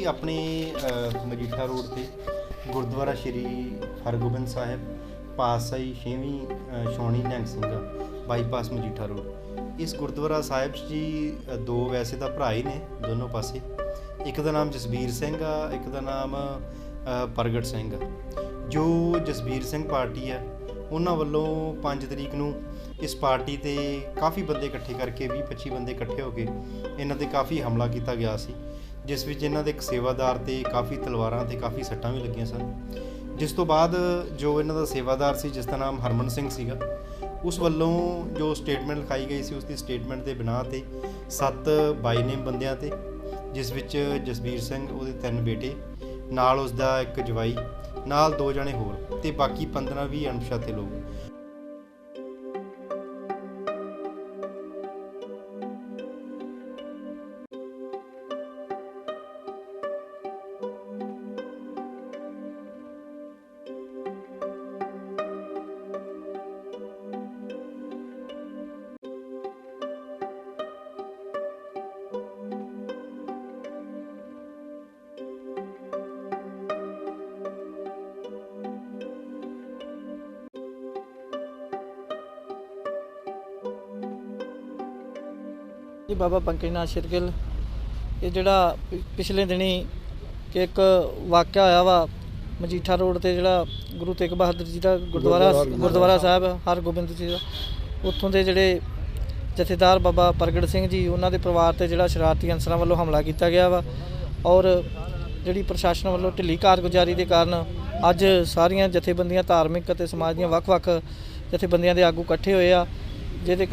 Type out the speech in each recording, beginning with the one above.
ਜੀ ਆਪਣੇ ਮਜੀਠਾ ਰੋਡ ਤੇ ਗੁਰਦੁਆਰਾ ਸ਼੍ਰੀ ਹਰਗੋਬਿੰਦ ਸਾਹਿਬ ਪਾਤਸ਼ਾਹੀ ਛੇਵੀਂ ਅ, ਛਾਉਣੀ ਸਿੰਘ ਸਿੰਘਾ ਬਾਈਪਾਸ ਮਜੀਠਾ ਰੋਡ। ਇਸ ਗੁਰਦੁਆਰਾ ਸਾਹਿਬ 'ਚ ਜੀ ਦੋ ਵੈਸੇ ਤਾਂ ਭਰਾ ਹੀ ਨੇ ਦੋਨੋਂ ਪਾਸੇ। ਇੱਕ ਦਾ ਨਾਮ ਜਸਬੀਰ ਸਿੰਘ ਆ ਇੱਕ ਦਾ ਨਾਮ ਪ੍ਰਗਟ ਸਿੰਘ ਆ। ਜੋ ਜਸਬੀਰ ਸਿੰਘ ਪਾਰਟੀ ਆ ਉਹਨਾਂ ਵੱਲੋਂ 5 ਤਰੀਕ ਨੂੰ ਇਸ ਪਾਰਟੀ ਤੇ ਕਾਫੀ ਬੰਦੇ ਇਕੱਠੇ ਕਰਕੇ 20 25 ਬੰਦੇ ਇਕੱਠੇ ਹੋ ਕੇ ਇਹਨਾਂ ਤੇ ਕਾਫੀ ਹਮਲਾ ਕੀਤਾ ਗਿਆ ਸੀ। ਜਿਸ ਵਿੱਚ ਇਹਨਾਂ ਦੇ ਇੱਕ ਸੇਵਾਦਾਰ ਤੇ ਕਾਫੀ ਤਲਵਾਰਾਂ ਤੇ ਕਾਫੀ ਸੱਟਾਂ ਵੀ ਲੱਗੀਆਂ ਸਨ। ਜਿਸ ਤੋਂ ਬਾਅਦ ਜੋ ਇਹਨਾਂ ਦਾ ਸੇਵਾਦਾਰ ਸੀ, ਜਿਸ ਦਾ ਨਾਮ ਹਰਮਨ ਸਿੰਘ ਸੀਗਾ, ਉਸ ਵੱਲੋਂ ਜੋ ਸਟੇਟਮੈਂਟ ਲਿਖਾਈ ਗਈ ਸੀ ਉਸ ਦੀ ਸਟੇਟਮੈਂਟ ਦੇ ਬਿਨਾਂ ਤੇ ਸੱਤ ਬਾਈ ਨੇਮ ਬੰਦਿਆਂ ਤੇ, ਜਿਸ ਵਿੱਚ ਜਸਬੀਰ ਸਿੰਘ, ਉਹਦੇ ਤਿੰਨ ਬੇਟੇ, ਨਾਲ ਉਸ ਦਾ ਇੱਕ ਜਵਾਈ, ਨਾਲ ਦੋ ਜਣੇ ਹੋਰ ਤੇ ਬਾਕੀ 15 20 ਅਣਪਛਾਤੇ ਲੋਕ। ਜੀ ਬਾਬਾ ਪੰਕਜਨਾਥ ਸ਼ਿਰਗਿਲ ਇਹ ਜਿਹੜਾ ਪਿਛਲੇ ਦਿਨੀ ਕਿ ਇੱਕ ਵਾਕਿਆ ਹੋਇਆ ਵਾ ਮਜੀਠਾ ਰੋਡ ਤੇ ਜਿਹੜਾ ਗੁਰੂ ਤੇਗ ਬਹਾਦਰ ਜੀ ਦਾ ਗੁਰਦੁਆਰਾ ਗੁਰਦੁਆਰਾ ਸਾਹਿਬ ਹਰਗੋਬਿੰਦ ਜੀ ਦਾ ਉੱਥੋਂ ਦੇ ਜਿਹੜੇ ਜਥੇਦਾਰ ਬਾਬਾ ਪ੍ਰਗਟ ਸਿੰਘ ਜੀ ਉਹਨਾਂ ਦੇ ਪਰਿਵਾਰ ਤੇ ਜਿਹੜਾ ਸ਼ਰਾਰਤੀ ਅਨਸਰਾਂ ਵੱਲੋਂ ਹਮਲਾ ਕੀਤਾ ਗਿਆ ਵਾ ਔਰ ਜਿਹੜੀ ਪ੍ਰਸ਼ਾਸਨ ਵੱਲੋਂ ਢਿੱਲੀ ਕਾਰਗੁਜ਼ਾਰੀ ਦੇ ਕਾਰਨ ਅੱਜ ਸਾਰੀਆਂ ਜਥੇਬੰਦੀਆਂ ਧਾਰਮਿਕ ਅਤੇ ਸਮਾਜ ਦੀਆਂ ਵੱਖ-ਵੱਖ ਜਥੇਬੰਦੀਆਂ ਦੇ ਆਗੂ ਇਕੱਠੇ ਹੋਏ ਆ ਜਿਹਦੇ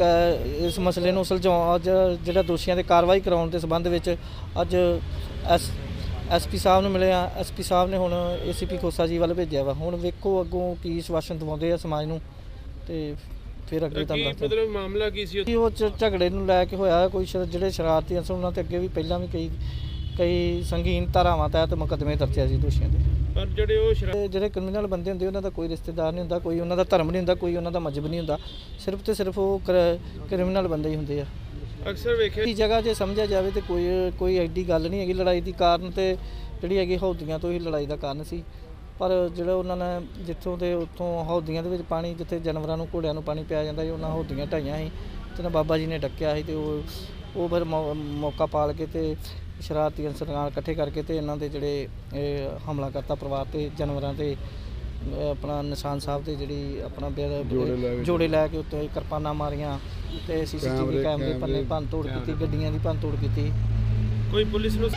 ਇਸ ਮਸਲੇ ਨੂੰ ਸੁਲਝਾਉਣ ਅੱਜ ਜਿਹੜਾ ਦੋਸ਼ੀਆਂ ਤੇ ਕਾਰਵਾਈ ਕਰਾਉਣ ਦੇ ਸੰਬੰਧ ਵਿੱਚ ਅੱਜ ਐਸ ਐਸਪੀ ਸਾਹਿਬ ਨੂੰ ਮਿਲੇ ਆ। ਐਸਪੀ ਸਾਹਿਬ ਨੇ ਹੁਣ ਏਸੀਪੀ ਖੋਸਾ ਜੀ ਵੱਲ ਭੇਜਿਆ ਵਾ। ਹੁਣ ਵੇਖੋ ਅੱਗੋਂ ਕੀ ਸਵਾਸ਼ਨ ਦਵਾਉਂਦੇ ਆ ਸਮਾਜ ਨੂੰ ਤੇ ਫਿਰ ਅੱਗੇ ਤੁਹਾਨੂੰ ਦੱਸਦੇ ਮਤਲਬ ਮਾਮਲਾ ਕੀ ਸੀ? ਉਹ ਝਗੜੇ ਨੂੰ ਲੈ ਕੇ ਹੋਇਆ ਕੋਈ ਜਿਹੜੇ ਸ਼ਰਾਰਤੀ ਅਨਸਰ ਉਹਨਾਂ ਤੇ ਅੱਗੇ ਵੀ ਪਹਿਲਾਂ ਵੀ ਕਈ ਕਈ ਸੰਗੀਨ ਧਾਰਾਵਾਂ ਤਹਿਤ ਮੁਕੱਦਮੇ ਦਰਜ ਆ ਸੀ ਦੋਸ਼ੀਆਂ ਤੇ ਪਰ ਜਿਹੜੇ ਉਹ ਸ਼ਰਾ- ਤੇ ਜਿਹੜੇ ਕ੍ਰਿਮੀਨਲ ਬੰਦੇ ਹੁੰਦੇ ਉਹਨਾਂ ਦਾ ਕੋਈ ਰਿਸ਼ਤੇਦਾਰ ਨਹੀਂ ਹੁੰਦਾ ਕੋਈ ਉਹਨਾਂ ਦਾ ਧਰਮ ਨਹੀਂ ਹੁੰਦਾ ਕੋਈ ਉਹਨਾਂ ਦਾ ਮਜ਼ਹਬ ਨਹੀਂ ਹੁੰਦਾ। ਸਿਰਫ ਤੇ ਸਿਰਫ ਉਹ ਕ੍ਰਿਮੀਨਲ ਬੰਦੇ ਹੀ ਹੁੰਦੇ ਆ। ਅਕਸਰ ਵੇਖਿਆ ਇਹ ਜਗ੍ਹਾ ਜੇ ਸਮਝਿਆ ਜਾਵੇ ਤੇ ਕੋਈ ਕੋਈ ਐਡੀ ਗੱਲ ਨਹੀਂ ਹੈਗੀ। ਲੜਾਈ ਦੀ ਕਾਰਨ ਤੇ ਜਿਹੜੀ ਹੈਗੀ ਹੌਦੀਆਂ ਤੋਂ ਹੀ ਲੜਾਈ ਦਾ ਕਾਰਨ ਸੀ। ਪਰ ਜਿਹੜਾ ਉਹਨਾਂ ਨੇ ਜਿੱਥੋਂ ਦੇ ਉੱਥੋਂ ਹੌਦੀਆਂ ਦੇ ਵਿੱਚ ਪਾਣੀ ਜਿੱਥੇ ਜਾਨਵਰਾਂ ਨੂੰ ਘੋੜਿਆਂ ਨੂੰ ਪਾਣੀ ਪਿਆ ਜਾਂਦਾ ਸੀ ਉਹਨਾਂ ਹੌਦੀਆਂ ਢਾਈਆਂ ਸੀ। ਤੇ ਨਾ ਬਾਬਾ ਜੀ ਨੇ ਡੱਕਿਆ ਸੀ ਤੇ ਉਹ ਉਹ ਫਿਰ ਮੌ- ਮੌਕਾ ਪਾਲ ਕੇ ਤੇ ਸ਼ਰਾਰਤੀ ਅਨਸਰ ਨਾਲ ਇਕੱਠੇ ਕਰਕੇ ਤੇ ਇਹਨਾਂ ਦੇ ਜਿਹੜੇ ਇਹ ਹਮਲਾ ਕਰਤਾ ਪਰਿਵਾਰ ਤੇ ਜਾਨਵਰਾਂ ਤੇ ਅਹ ਆਪਣਾ ਨਿਸ਼ਾਨ ਸਾਹਿਬ ਤੇ ਜਿਹੜੀ ਆਪਣਾ ਬਿਰ- ਜੋੜੇ ਲੈ ਕੇ ਉੱਤੇ ਕਿਰਪਾਨਾਂ ਮਾਰੀਆਂ ਤੇ ਸੀਸੀਟੀਵੀ ਕੈਮਰੇ ਪੰਨੇ ਭੰਨ ਤੋੜ ਕੀਤੀ ਗੱਡੀਆਂ ਦੀ ਭੰਨ ਤੋੜ ਕੀਤੀ। ਕੋਈ ਪੁਲਿਸ ਨੂੰ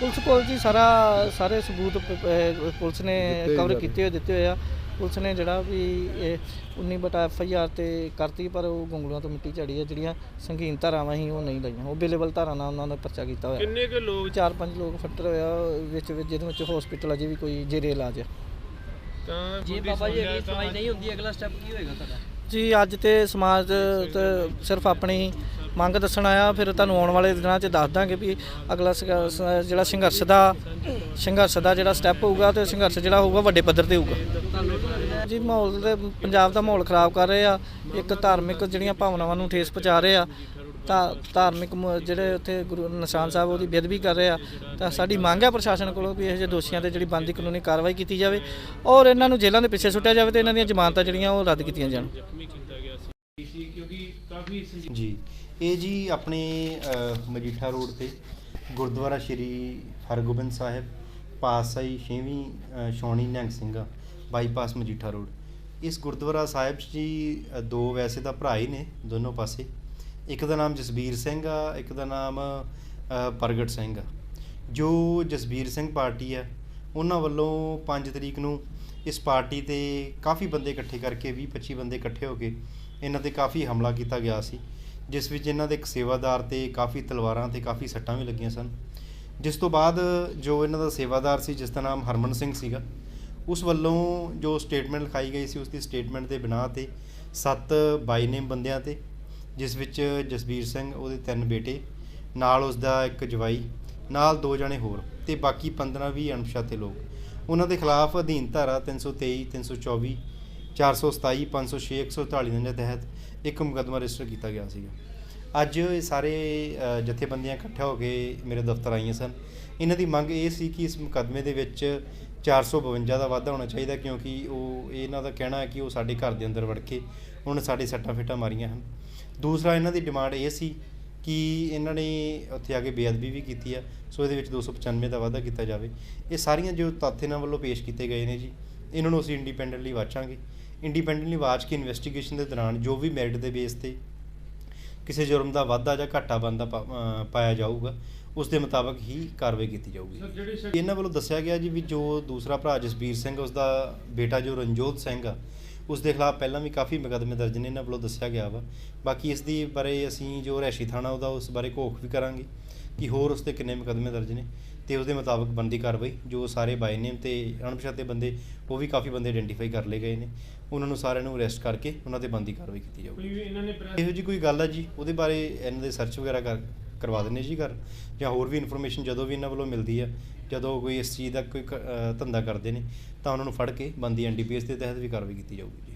ਪੁਲਿਸ ਕੋਲ ਜੀ ਸਾਰਾ ਸਾਰੇ ਸਬੂਤ ਪ- ਅਹ ਪੁਲਿਸ ਨੇ ਕਵਰ ਕੀਤੇ ਹੋਏ ਦਿੱਤੇ ਹੋਏ ਆ। ਪੁਲਿਸ ਨੇ ਜਿਹੜਾ ਵੀ ਇਹ 19 ਬਟਾ ਐਫ ਆਈ ਆਰ ਤੇ ਕਰਤੀ ਪਰ ਉਹ ਗੁੰਗਲੂਆਂ ਤੋਂ ਮਿੱਟੀ ਝੜੀ ਆ ਜਿਹੜੀਆਂ ਸੰਗੀਨ ਧਾਰਾਵਾਂ ਸੀ ਉਹ ਨਹੀਂ ਲਈਆਂ। ਉਹ ਬੇਲੇਬਲ ਧਾਰਾ ਨਾਲ ਉਹਨਾਂ ਦਾ ਪਰਚਾ ਕੀਤਾ ਹੋਇਆ। ਕਿੰਨੇ ਕੁ ਲੋਕ? ਚਾਰ ਪੰਜ ਲੋਕ ਫੱਟਰ ਹੋਇਆ ਵਿੱਚ ਵਿੱਚ ਜਿਹਦੇ ਵਿੱਚ ਹਸਪੀਟਲ ਅਜੇ ਵੀ ਕੋਈ ਜੇਰੇ ਇਲਾਜ ਆ। ਤਾਂ ਜੇ ਬਾਬਾ ਜੀ ਅਗਲੀ ਸੁਣਵਾਈ ਨਹੀਂ ਹੁੰਦੀ ਅਗਲਾ ਸਟੈਪ ਕੀ ਹੋਏਗਾ ਤੁਹਾਡਾ? ਜੀ, ਅੱਜ ਤੇ ਸਮਾਜ ਤੇ ਸਿਰਫ ਆਪਣੀ ਮੰਗ ਦੱਸਣ ਆਇਆ, ਫਿਰ ਤੁਹਾਨੂੰ ਆਉਣ ਵਾਲੇ ਦਿਨਾਂ 'ਚ ਦੱਸ ਦਾਂਗੇ ਵੀ ਅਗਲਾ ਜਿਹੜਾ ਸੰਘਰਸ਼ ਦਾ ਸੰਘਰਸ਼ ਦਾ ਜਿਹੜਾ ਸਟੈਪ ਹੋਊਗਾ ਤੇ ਸੰਘਰਸ਼ ਜਿਹੜਾ ਹੋਊਗਾ ਵੱਡੇ ਪੱਧਰ ਤੇ ਹੋਊਗਾ। ਜੀ, ਮਾਹੌਲ ਦੇ, ਪੰਜਾਬ ਦਾ ਮਾਹੌਲ ਖਰਾਬ ਕਰ ਰਹੇ ਆ, ਇੱਕ ਧਾਰਮਿਕ ਜਿਹੜੀਆਂ ਭਾਵਨਾਵਾਂ ਨੂੰ ਠੇਸ ਪਹੁੰਚਾ ਰਹੇ ਆ ਤਾਂ ਧਾਰਮਿਕ ਮ- ਜਿਹੜੇ ਉੱਥੇ ਗੁਰੂ ਨਿਸ਼ਾਨ ਸਾਹਿਬ ਉਹਦੀ ਬੇਅਦਬੀ ਕਰ ਰਹੇ ਆ ਤਾਂ ਸਾਡੀ ਮੰਗ ਹੈ ਪ੍ਰਸ਼ਾਸਨ ਕੋਲੋਂ ਵੀ ਇਹੋ ਜਿਹੇ ਦੋਸ਼ੀਆਂ ਤੇ ਜਿਹੜੀ ਬਣਦੀ ਕਾਨੂੰਨੀ ਕਾਰਵਾਈ ਕੀਤੀ ਜਾਵੇ ਔਰ ਇਹਨਾਂ ਨੂੰ ਜੇਲ੍ਹਾਂ ਦੇ ਪਿੱਛੇ ਸੁੱਟਿਆ ਜਾਵੇ ਤੇ ਇਹਨਾਂ ਦੀਆਂ ਜ਼ਮਾਨਤਾਂ ਜਿਹੜੀਆਂ ਉਹ ਰੱਦ ਕੀਤੀਆਂ ਜਾਣ। ਕੀਤਾ ਗਿਆ ਸੀ ਜੀ ਇਹ ਜੀ ਆਪਣੇ ਅ, ਮਜੀਠਾ ਰੋਡ ਤੇ ਗੁਰਦੁਆਰਾ ਸ਼੍ਰੀ ਹਰਗੋਬਿੰਦ ਸਾਹਿਬ ਪਾਤਸ਼ਾਹੀ ਛੇਵੀਂ ਅ, ਛਾਉਣੀ ਨਿਹੰਗ ਸਿੰਘਾ ਬਾਈਪਾਸ ਮਜੀਠਾ ਰੋਡ। ਇਸ ਗੁਰਦੁਆਰਾ ਸਾਹਿਬ 'ਚ ਜੀ ਅ, ਦੋ ਵੈਸੇ ਤਾਂ ਭਰਾ ਹੀ ਨੇ ਦੋਨੋਂ ਪਾਸੇ। ਇੱਕ ਦਾ ਨਾਮ ਜਸਬੀਰ ਸਿੰਘ ਆ, ਇੱਕ ਦਾ ਨਾਮ ਪ੍ਰਗਟ ਸਿੰਘ ਆ। ਜੋ ਜਸਬੀਰ ਸਿੰਘ ਪਾਰਟੀ ਆ, ਉਹਨਾਂ ਵੱਲੋਂ 5 ਤਰੀਕ ਨੂੰ ਇਸ ਪਾਰਟੀ ਤੇ ਕਾਫੀ ਬੰਦੇ ਇਕੱਠੇ ਕਰਕੇ 20 25 ਬੰਦੇ ਇਕੱਠੇ ਹੋ ਕੇ ਇਹਨਾਂ ਤੇ ਕਾਫੀ ਹਮਲਾ ਕੀਤਾ ਗਿਆ ਸੀ, ਜਿਸ ਵਿੱਚ ਇਹਨਾਂ ਦੇ ਇੱਕ ਸੇਵਾਦਾਰ ਤੇ ਕਾਫੀ ਤਲਵਾਰਾਂ ਤੇ ਕਾਫੀ ਸੱਟਾਂ ਵੀ ਲੱਗੀਆਂ ਸਨ। ਜਿਸ ਤੋਂ ਬਾਅਦ ਜੋ ਇਹਨਾਂ ਦਾ ਸੇਵਾਦਾਰ ਸੀ, ਜਿਸ ਦਾ ਨਾਮ ਹਰਮਨ ਸਿੰਘ ਸੀਗਾ, ਉਸ ਵੱਲੋਂ ਜੋ ਸਟੇਟਮੈਂਟ ਲਿਖਾਈ ਗਈ ਸੀ, ਉਸ ਦੀ ਸਟੇਟਮੈਂਟ ਦੇ ਬਿਨਾਂ ਤੇ 7 ਬਾਈ ਨੇਮ ਬੰਦਿਆਂ ਤੇ ਜਿਸ ਵਿੱਚ ਜਸਬੀਰ ਸਿੰਘ, ਉਹਦੇ ਤਿੰਨ ਬੇਟੇ, ਨਾਲ ਉਸ ਦਾ ਇੱਕ ਜਵਾਈ, ਨਾਲ ਦੋ ਜਣੇ ਹੋਰ ਤੇ ਬਾਕੀ 15 20 ਅਣਪਛਾਤੇ ਲੋਕ। ਉਹਨਾਂ ਦੇ ਖਿਲਾਫ ਅਧੀਨ ਧਾਰਾ 323 324 427 506 148 ਦੇ ਤਹਿਤ ਇੱਕ ਮੁਕੱਦਮਾ ਰਜਿਸਟਰ ਕੀਤਾ ਗਿਆ ਸੀਗਾ। ਅੱਜ ਇਹ ਸਾਰੇ ਜਥੇਬੰਦੀਆਂ ਇਕੱਠਾ ਹੋ ਕੇ ਮੇਰੇ ਦਫ਼ਤਰ ਆਈਆਂ ਸਨ। ਇਹਨਾਂ ਦੀ ਮੰਗ ਇਹ ਸੀ ਕਿ ਇਸ ਮੁਕੱਦਮੇ ਦੇ ਵਿੱਚ 452 ਦਾ ਵਾਧਾ ਹੋਣਾ ਚਾਹੀਦਾ, ਕਿਉਂਕਿ ਉਹ, ਇਹਨਾਂ ਦਾ ਕਹਿਣਾ ਹੈ ਕਿ ਉਹ ਸਾਡੇ ਘਰ ਦੇ ਅੰਦਰ ਵੜ ਕੇ ਉਹਨਾਂ ਸਾਡੇ ਸੱਟਾਂ ਫੇਟਾਂ ਮਾਰੀਆਂ ਹਨ। ਦੂਸਰਾ ਇਹਨਾਂ ਦੀ ਡਿਮਾਂਡ ਇਹ ਸੀ ਕਿ ਇਹਨਾਂ ਨੇ ਉੱਥੇ ਆ ਕੇ ਬੇਅਦਬੀ ਵੀ ਕੀਤੀ ਆ ਸੋ ਇਹਦੇ ਵਿੱਚ 295 ਦਾ ਵਾਧਾ ਕੀਤਾ ਜਾਵੇ। ਇਹ ਸਾਰੀਆਂ ਜੋ ਤੱਥ ਇਹਨਾਂ ਵੱਲੋਂ ਪੇਸ਼ ਕੀਤੇ ਗਏ ਨੇ ਜੀ ਇਹਨਾਂ ਨੂੰ ਅਸੀਂ ਇੰਡੀਪੈਂਡੈਂਟਲੀ ਵਾਚਾਂਗੇ। ਇੰਡੀਪੈਂਡੈਂਟਲੀ ਵਾਚ ਕੇ ਇਨਵੈਸਟੀਗੇਸ਼ਨ ਦੇ ਦੌਰਾਨ ਜੋ ਵੀ ਮੈਰਿਟ ਦੇ ਬੇਸ ਤੇ ਕਿਸੇ ਜੁਰਮ ਦਾ ਵਾਧਾ ਜਾਂ ਘਾਟਾ ਅਹ ਪਾਇਆ ਜਾਊਗਾ ਉਸ ਦੇ ਮੁਤਾਬਕ ਹੀ ਕਾਰਵਾਈ ਕੀਤੀ ਜਾਊਗੀ। ਇਹਨਾਂ ਵੱਲੋਂ ਦੱਸਿਆ ਗਿਆ ਜੀ ਵੀ ਜੋ ਦੂਸਰਾ ਭਰਾ ਜਸਬੀਰ ਸਿੰਘ ਉਸ ਦਾ ਬੇਟਾ ਜੋ ਰਣਜੋਤ ਸਿੰਘ ਆ ਉਸ ਦੇ ਖਿਲਾਫ ਪਹਿਲਾਂ ਵੀ ਕਾਫੀ ਮੁਕੱਦਮੇ ਦਰਜ ਨੇ ਇਹਨਾਂ ਵੱਲੋਂ ਦੱਸਿਆ ਗਿਆ ਵਾ। ਬਾਕੀ ਇਸ ਦੀ ਬਾਰੇ ਅਸੀਂ ਜੋ ਰੈਸ਼ੀ ਥਾਣਾ ਉਹਦਾ ਉਸ ਬਾਰੇ ਘੋਖ ਵੀ ਕਰਾਂਗੇ ਕਿ ਹੋਰ ਉਸ ਤੇ ਕਿੰਨੇ ਮੁਕੱਦਮੇ ਦਰਜ ਨੇ ਤੇ ਉਸ ਦੇ ਮੁਤਾਬਕ ਬਣਦੀ ਕਾਰਵਾਈ ਜੋ ਸਾਰੇ ਬਾਈ ਨੇਮ ਤੇ ਅਣਪਛਾਤੇ ਬੰਦੇ ਉਹ ਵੀ ਕਾਫੀ ਬੰਦੇ ਆਇਡੈਂਟੀਫਾਈ ਕਰ ਲਏ ਗਏ ਨੇ। ਉਹਨਾਂ ਨੂੰ ਸਾਰਿਆਂ ਨੂੰ ਅਰੈਸਟ ਕਰਕੇ ਉਹਨਾਂ ਤੇ ਬਣਦੀ ਕਾਰਵਾਈ ਕੀਤੀ ਜਾਊਗੀ। ਇਹੋ ਜੀ ਕੋਈ ਗੱਲ ਹੈ ਜੀ? ਉਹਦੇ ਬਾਰੇ ਇਹਨਾਂ ਦੇ ਸਰਚ ਵਗੈਰਾ ਕਰ ਕਰਵਾ ਦਿੰਨੇ ਜੀ ਘਰ, ਜਾਂ ਹੋਰ ਵੀ ਇਨਫੋਰਮੇਸ਼ਨ ਜਦੋਂ ਵੀ ਇਹਨਾਂ ਵੱਲੋਂ ਮਿਲਦੀ ਹੈ ਜਦੋਂ ਕੋਈ ਇਸ ਚੀਜ਼ ਦਾ ਕੋਈ ਕ- ਧੰਦਾ ਕਰਦੇ ਨੇ, ਤਾਂ ਉਹਨਾਂ ਨੂੰ ਫੜ ਕੇ ਬੰਦੀ ਐਨਡੀਪੀਐਸ ਦੇ ਤਹਿਤ ਵੀ ਕਾਰਵਾਈ ਕੀਤੀ ਜਾਊਗੀ ਜੀ।